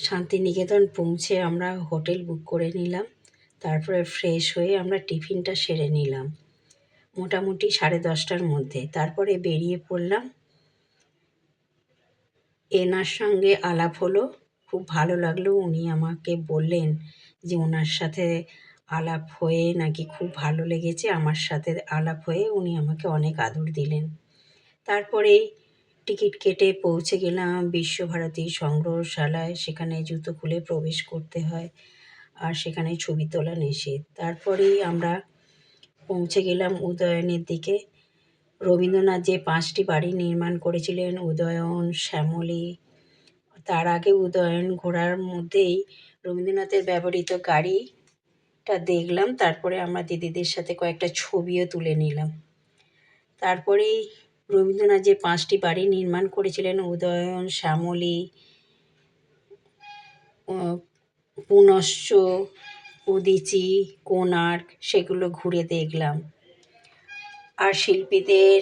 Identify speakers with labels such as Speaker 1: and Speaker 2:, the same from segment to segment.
Speaker 1: শান্তিনিকেতন পৌঁছে আমরা hotel book করে নিলাম। তারপরে ফ্রেশ হয়ে আমরা টিফিনটা সেরে নিলাম। মোটামুটি সাড়ে দশটার মধ্যে। তারপরে বেরিয়ে পড়লাম। এনার সঙ্গে আলাপ হলো। খুব ভালো লাগল। উনি আমাকে বললেন যে ওনার সাথে আলাপ হয়ে নাকি খুব ভালো লেগেছে। আমার সাথে আলাপ হয়ে উনি আমাকে অনেক আদর দিলেন। তারপরেই টিকিট কেটে পৌঁছে গেলাম বিশ্বভারতী সংগ্রহশালায়। সেখানে জুতো খুলে প্রবেশ করতে হয় আর সেখানে ছবি তোলা নিষেধ। তারপরেই আমরা পৌঁছে গেলাম উদয়নের দিকে। রবীন্দ্রনাথ যে পাঁচটি বাড়ি নির্মাণ করেছিলেন, উদয়ন, শ্যামলী, তার আগে উদয়ন ঘোরার মধ্যেই রবীন্দ্রনাথের ব্যবহৃত গাড়িটা দেখলাম। তারপরে আমরা দিদিদের সাথে কয়েকটা ছবিও তুলে নিলাম। তারপরেই রবীন্দ্রনাথ যে পাঁচটি বাড়ি নির্মাণ করেছিলেন, উদয়ন, শ্যামলী পুনশ্চ উদিচি, কোণার্ক, সেগুলো ঘুরে দেখলাম। আর শিল্পীদের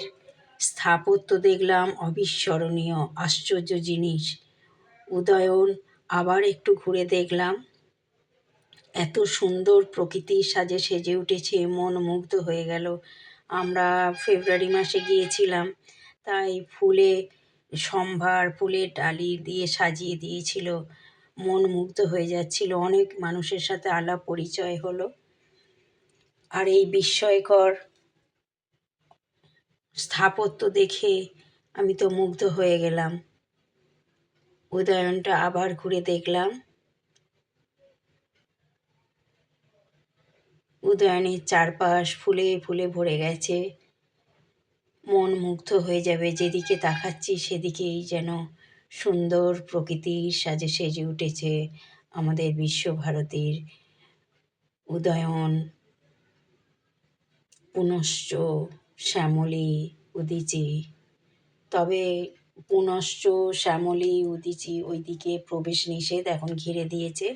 Speaker 1: স্থাপত্য দেখলাম, অবিস্মরণীয়, আশ্চর্য জিনিস। উদয়ন আবার একটু ঘুরে দেখলাম। এত সুন্দর প্রকৃতির সাজে সেজে উঠেছে, মন মুগ্ধ হয়ে গেল। আমরা ফেব্রুয়ারি মাসে গিয়েছিলাম। তাই ফুলে, সম্ভার, ফুলের ডালি দিয়ে সাজিয়ে দিয়েছিল। মন মুগ্ধ হয়ে যাচ্ছিল। অনেক মানুষের সাথে আলাপ পরিচয় হলো। আর এই বিস্ময়কর স্থাপত্য দেখে আমি তো মুগ্ধ হয়ে গেলাম। উদয়নটা আবার ঘুরে দেখলাম। উদয়নের চারপাশ ফুলে ফুলে ভরে গেছে। মন মুগ্ধ হয়ে যাবে, যেদিকে তাকাচ্ছি সেদিকেই যেন সুন্দর প্রকৃতির সাজে সেজে উঠেছে আমাদের বিশ্বভারতীর উদয়ন। পুনশ্চ শ্যামলী উদিচি। তবে পুনশ্চ শ্যামলী উদিচি ওইদিকে প্রবেশ নিষেধ এখন ঘিরে দিয়েছে।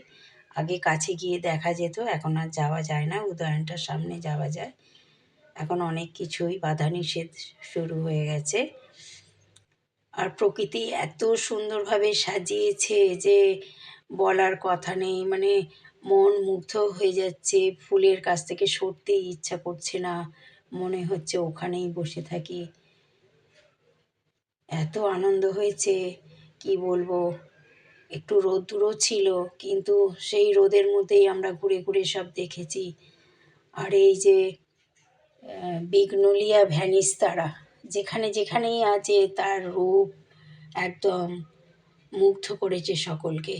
Speaker 1: আগে কাছে গিয়ে দেখা যেত, এখন আর যাওয়া যায় না, উদয়নটার সামনে যাওয়া যায়। এখন অনেক কিছুই বাধা নিষেধ শুরু হয়ে গেছে। আর প্রকৃতি এত সুন্দরভাবে সাজিয়েছে যে বলার কথা নেই মানে মন মুগ্ধ হয়ে যাচ্ছে, ফুলের কাছ থেকে সরতেই ইচ্ছা করছে না, মনে হচ্ছে ওখানেই বসে থাকি। এত আনন্দ হয়েছে, কি বলব? একটু রোদ্দুরও ছিল, কিন্তু সেই রোদের মধ্যেই আমরা ঘুরে ঘুরে সব দেখেছি। আর এই যে বিগনোলিয়া ভ্যানিস্তারা যেখানে যেখানেই আছে তার রূপ একদম মুগ্ধ করেছে সকলকে।